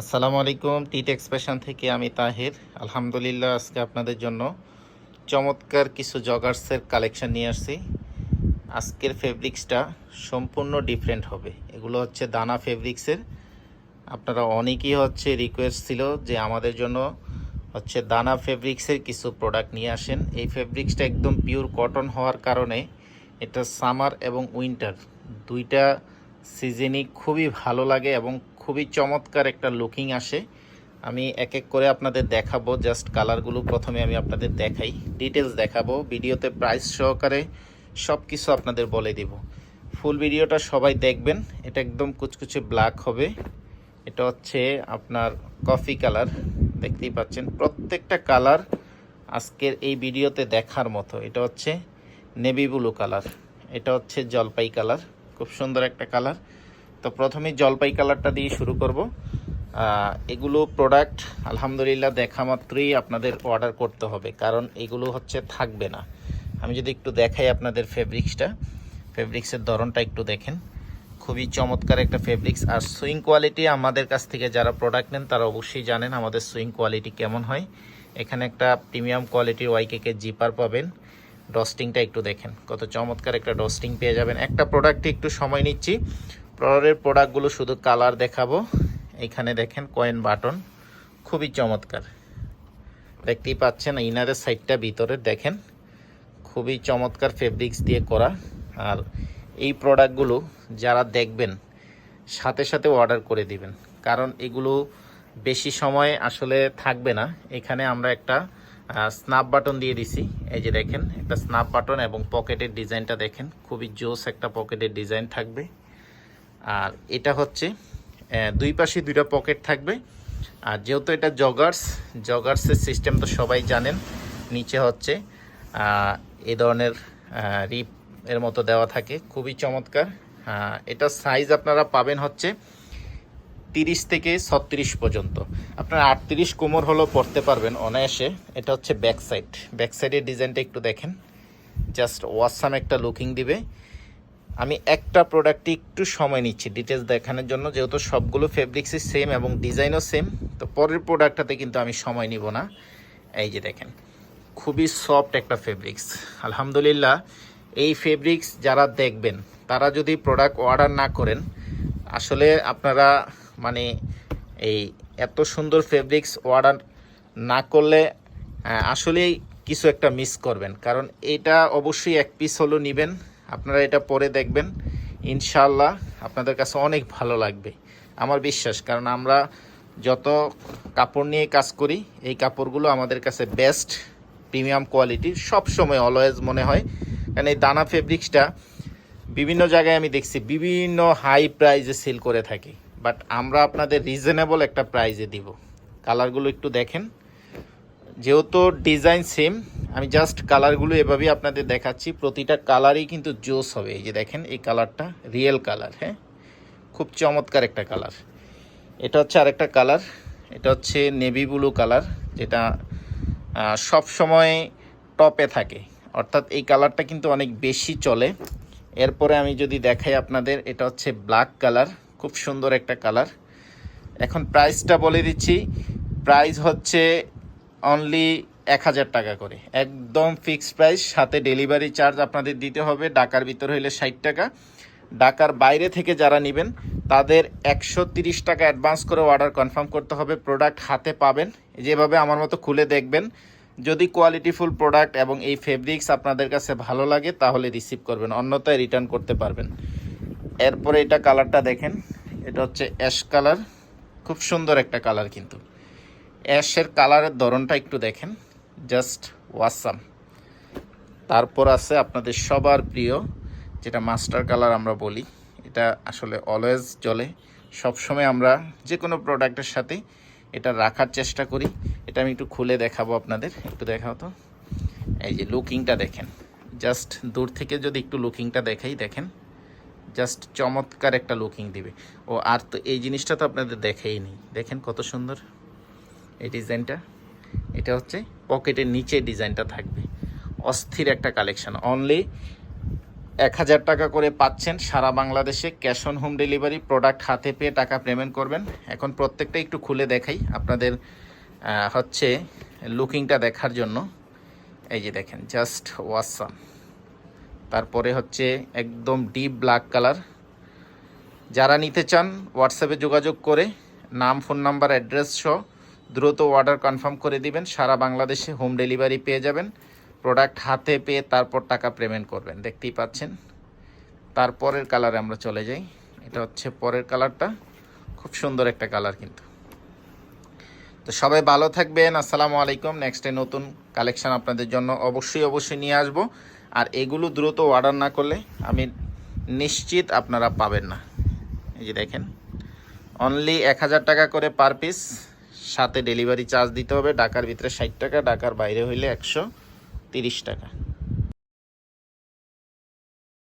আসসালামু আলাইকুম, টিট এক্সপ্রেশন থেকে আমি তাহির। আলহামদুলিল্লাহ, আজকে আপনাদের জন্য চমৎকার কিছু জগার্সের কালেকশন নিয়ে আসছি। আজকের ফেব্রিক্সটা সম্পূর্ণ ডিফারেন্ট হবে। এগুলো হচ্ছে দানা ফেব্রিক্সের। আপনারা অনেকেই হচ্ছে রিকোয়েস্ট ছিল যে আমাদের জন্য হচ্ছে দানা ফেব্রিক্সের কিছু প্রোডাক্ট নিয়ে আসেন। এই ফেব্রিক্সটা একদম পিওর কটন হওয়ার কারণে এটা সামার এবং উইন্টার দুইটা সিজনই খুবই ভালো লাগে এবং খুবই চমৎকার একটা লুকিং আসে। আমি এক এক করে আপনাদের দেখাবো জাস্ট কালারগুলো প্রথমে আমি আপনাদের দেখাই ডিটেলস দেখাবো, ভিডিওতে প্রাইস সহকারে সব কিছু আপনাদের বলে দিব। ফুল ভিডিওটা সবাই দেখবেন, এটা একদম কুচকুচে ব্ল্যাক হবে। এটা হচ্ছে আপনার কফি কালার দেখতেই পাচ্ছেন। প্রত্যেকটা কালার আজকের এই ভিডিওতে দেখার মতো। এটা হচ্ছে নেভি ব্লু কালার এটা হচ্ছে জলপাই কালার খুব সুন্দর একটা কালার তো প্রথমে জলপাই কালারটা দিয়ে শুরু করব। এগুলো প্রোডাক্ট আলহামদুলিল্লাহ দেখা মাত্রই আপনাদের অর্ডার করতে হবে, কারণ এগুলো হচ্ছে থাকবে না। আমি যদি একটু দেখাই আপনাদের ফেব্রিক্সটা ফেব্রিক্সের ধরনটা একটু দেখেন। খুবই চমৎকার একটা ফেব্রিক্স আর সুইং কোয়ালিটি আমাদের কাছ থেকে যারা প্রোডাক্ট নেন, তারা অবশ্যই জানেন আমাদের সুইং কোয়ালিটি কেমন হয়। এখানে একটা প্রিমিয়াম কোয়ালিটির ওয়াইকেকে জিপার পাবেন। ডস্টিংটা একটু দেখেন, কত চমৎকার একটা ডস্টিং পেয়ে যাবেন। একটা প্রোডাক্টে একটু সময় নিচ্ছি। পরের প্রোডাক্টগুলো শুধু কালার দেখাবো। এখানে দেখেন কয়েন বাটন খুবই চমৎকার। দেখতেই পাচ্ছেন ইনারের সাইডটা ভিতরে দেখেন, খুবই চমৎকার ফেব্রিক্স দিয়ে করা। আর এই প্রোডাক্টগুলো যারা দেখবেন, সাথে সাথে অর্ডার করে দিবেন। কারণ এগুলো বেশি সময় আসলে থাকবে না। এখানে আমরা একটা স্ন্যাপ বাটন দিয়ে দিছি। এই যে দেখেন, একটা স্ন্যাপ বাটন এবং পকেটের ডিজাইনটা দেখেন, খুবই জোস একটা পকেটের ডিজাইন থাকবে। আর এটা হচ্ছে দুই পাশে দুইটা পকেট থাকবে। আর যেহেতু এটা জগার্স জগার্সের সিস্টেম তো সবাই জানেন, নিচে হচ্ছে এ ধরনের রিপ এর মতো দেওয়া থাকে। খুবই চমৎকার। এটা সাইজ আপনারা পাবেন হচ্ছে তিরিশ থেকে ছত্রিশ পর্যন্ত। আপনারা আটত্রিশ কোমর হলেও পড়তে পারবেন অনায়াসে। এটা হচ্ছে ব্যাক সাইড ব্যাক সাইডের ডিজাইনটা একটু দেখেন। জাস্ট ওয়াসাম একটা লুকিং দিবে। আমি একটা প্রোডাক্টে একটু সময় নিচ্ছি ডিটেলস দেখানোর জন্য, যেহেতু সবগুলো ফেব্রিক্সই সেম এবং ডিজাইনও সেম তো পরের প্রোডাক্টটাতে কিন্তু আমি সময় নিব না। এই যে দেখেন, খুবই সফট একটা ফেব্রিক্স আলহামদুলিল্লাহ, এই ফেব্রিক্স যারা দেখবেন, তারা যদি প্রোডাক্ট অর্ডার না করেন, আসলে আপনারা মানে এই এত সুন্দর ফেব্রিক্স অর্ডার না করলে আসলেই কিছু একটা মিস করবেন। কারণ এটা অবশ্যই এক পিস হলো নেবেন। আপনারা এটা পরে দেখবেন। ইনশাল্লাহ আপনাদের কাছে অনেক ভালো লাগবে, আমার বিশ্বাস। কারণ আমরা যত কাপড় নিয়ে কাজ করি, এই কাপড়গুলো আমাদের কাছে বেস্ট প্রিমিয়াম কোয়ালিটি সব সময় অলওয়েজ মনে হয়। কারণ এই দানা ফেব্রিক্সটা বিভিন্ন জায়গায় আমি দেখছি, বিভিন্ন হাই প্রাইজে সেল করে থাকি। বাট আমরা আপনাদের রিজনেবল একটা প্রাইজে দিব। কালারগুলো একটু দেখেন। যেহেতু ডিজাইন সেম আমি জাস্ট কালারগুলো এভাবেই আপনাদের দেখাচ্ছি। প্রতিটা কালারই কিন্তু জোস হবে। এই যে দেখেন, এই কালারটা রিয়েল কালার হ্যাঁ? খুব চমৎকার একটা কালার এটা হচ্ছে আরেকটা কালার এটা হচ্ছে নেভি ব্লু কালার যেটা সব সময় টপে থাকে। অর্থাৎ এই কালারটা কিন্তু অনেক বেশি চলে। এরপরে আমি যদি দেখাই আপনাদের, এটা হচ্ছে ব্ল্যাক কালার খুব সুন্দর একটা কালার এখন প্রাইসটা বলে দিচ্ছি। প্রাইস হচ্ছে অনলি এক হাজার টাকা করে। একদম ফিক্সড প্রাইস সাথে ডেলিভারি চার্জ আপনাদের দিতে হবে, ঢাকার ভিতর হইলে ষাট টাকা। ঢাকার বাইরে থেকে যারা নেবেন, তাদের একশো তিরিশ টাকা অ্যাডভান্স করে অর্ডার কনফার্ম করতে হবে প্রোডাক্ট হাতে পাবেন। যেভাবে আমার মতো খুলে দেখবেন, যদি কোয়ালিটিফুল প্রোডাক্ট এবং এই ফেব্রিক্স আপনাদের কাছে ভালো লাগে, তাহলে রিসিভ করবেন, অন্যথায় রিটার্ন করতে পারবেন। এরপরে এটা কালারটা দেখেন, এটা হচ্ছে অ্যাশ কালার খুব সুন্দর একটা কালার কিন্তু। অ্যাশের কালারের ধরনটা একটু দেখেন। Just awesome. তারপর আছে আপনাদের সবার প্রিয়, যেটা মাস্টার কালার আমরা বলি, এটা আসলে অলওয়েজ চলে সবসময় আমরা যে কোনো প্রোডাক্টের সাথে এটা রাখার চেষ্টা করি। এটা আমি একটু খুলে দেখাবো আপনাদের, একটু দেখাও তো। এই যে লুকিংটা দেখেন, জাস্ট দূর থেকে যদি একটু লুকিংটা দেখাই, দেখেন, জাস্ট চমৎকার একটা লুকিং দিবে। ও আর তো এই জিনিসটা তো আপনাদের দেখাই নেই। দেখেন কত সুন্দর এই ডিজাইনটা। এটা হচ্ছে পকেটের নিচে ডিজাইনটা থাকবে। অস্থির একটা কালেকশন। অনলি এক হাজার টাকা করে পাচ্ছেন সারা বাংলাদেশে cash on home delivery, product হাতে পেয়ে টাকা পেমেন্ট করবেন। এখন প্রত্যেকটা একটু খুলে দেখাই। আপনাদের হচ্ছে লুকিংটা দেখার জন্য। এই যে দেখেন জাস্ট ওয়াসাম তারপরে হচ্ছে একদম ডিপ ব্ল্যাক কালার যারা নিতে চান হোয়াটসঅ্যাপে যোগাযোগ করে, নাম ফোন নাম্বার অ্যাড্রেস সহ দ্রুত অর্ডার কনফার্ম করে দিবেন, সারা বাংলাদেশে হোম ডেলিভারি পেয়ে যাবেন প্রোডাক্ট হাতে পেয়ে তারপর টাকা পেমেন্ট করবেন, দেখতেই পাচ্ছেন। তারপরের কালারে আমরা চলে যাই, এটা হচ্ছে পরের কালারটা খুব সুন্দর একটা কালার কিন্তু। তো সবাই ভালো থাকবেন, আসসালামু আলাইকুম নেক্সটে নতুন কালেকশান আপনাদের জন্য অবশ্যই অবশ্যই নিয়ে আসব। আর এগুলো দ্রুত অর্ডার না করলে আমি নিশ্চিত আপনারা পাবেন না। এই যে দেখেন অনলি এক হাজার টাকা করে পার পিস সাথে ডেলিভারি চার্জ দিতে হবে। ঢাকার ভিতরে ষাট টাকা, ঢাকার বাইরে হইলে একশো তিরিশ টাকা।